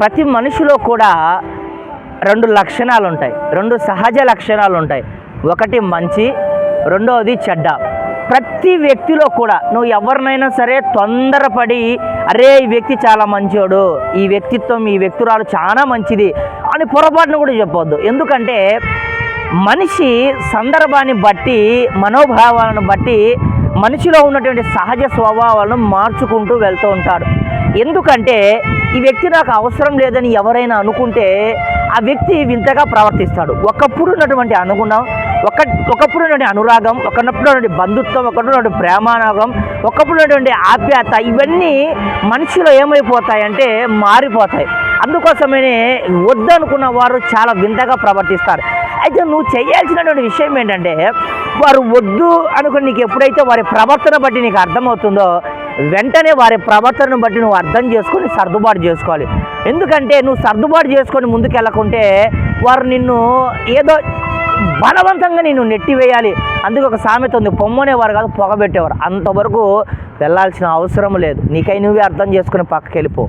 ప్రతి మనిషిలో కూడా రెండు లక్షణాలు ఉంటాయి రెండు సహజ లక్షణాలు ఉంటాయి ఒకటి మంచి రెండవది చెడ్డ. ప్రతి వ్యక్తిలో కూడా నువ్వు ఎవరినైనా సరే తొందరపడి అరే ఈ వ్యక్తి చాలా మంచోడు ఈ వ్యక్తిత్వం ఈ వ్యక్తురాలు చాలా మంచిది అని పొరపాటును కూడా చెప్పొద్దు. ఎందుకంటే మనిషి సందర్భాన్ని బట్టి మనోభావాలను బట్టి మనిషిలో ఉన్నటువంటి సహజ స్వభావాలను మార్చుకుంటూ వెళ్తూ ఉంటాడు. ఎందుకంటే ఈ వ్యక్తి నాకు అవసరం లేదని ఎవరైనా అనుకుంటే ఆ వ్యక్తి వింతగా ప్రవర్తిస్తాడు. ఒకప్పుడు ఉన్నటువంటి అనుగుణం ఒక ఒకప్పుడు ఉన్నటువంటి అనురాగం ఒకప్పుడు ఉన్నటువంటి బంధుత్వం ఒకప్పుడు ఉన్నటువంటి ప్రేమానురాగం ఒకప్పుడు ఉన్నటువంటి ఆప్యాయత ఇవన్నీ మనిషిలో ఏమైపోతాయంటే మారిపోతాయి. అందుకోసమనే వద్దనుకున్న వారు చాలా వింతగా ప్రవర్తిస్తారు. అయితే నువ్వు చేయాల్సినటువంటి విషయం ఏంటంటే వారు వద్దు అనుకుని నీకు ఎప్పుడైతే వారి ప్రవర్తన బట్టి నీకు అర్థమవుతుందో వెంటనే వారి ప్రవర్తనను బట్టి నువ్వు అర్థం చేసుకొని సర్దుబాటు చేసుకోవాలి. ఎందుకంటే నువ్వు సర్దుబాటు చేసుకొని ముందుకు వెళ్ళకుంటే వారు నిన్ను ఏదో బలవంతంగా నిన్ను నెట్టివేయాలి. అందుకు ఒక సామెత ఉంది పొమ్మనేవారు కాదు పొగబెట్టేవారు. అంతవరకు వెళ్ళాల్సిన అవసరం లేదు. నీకై నువ్వే అర్థం చేసుకుని పక్కకి వెళ్ళిపో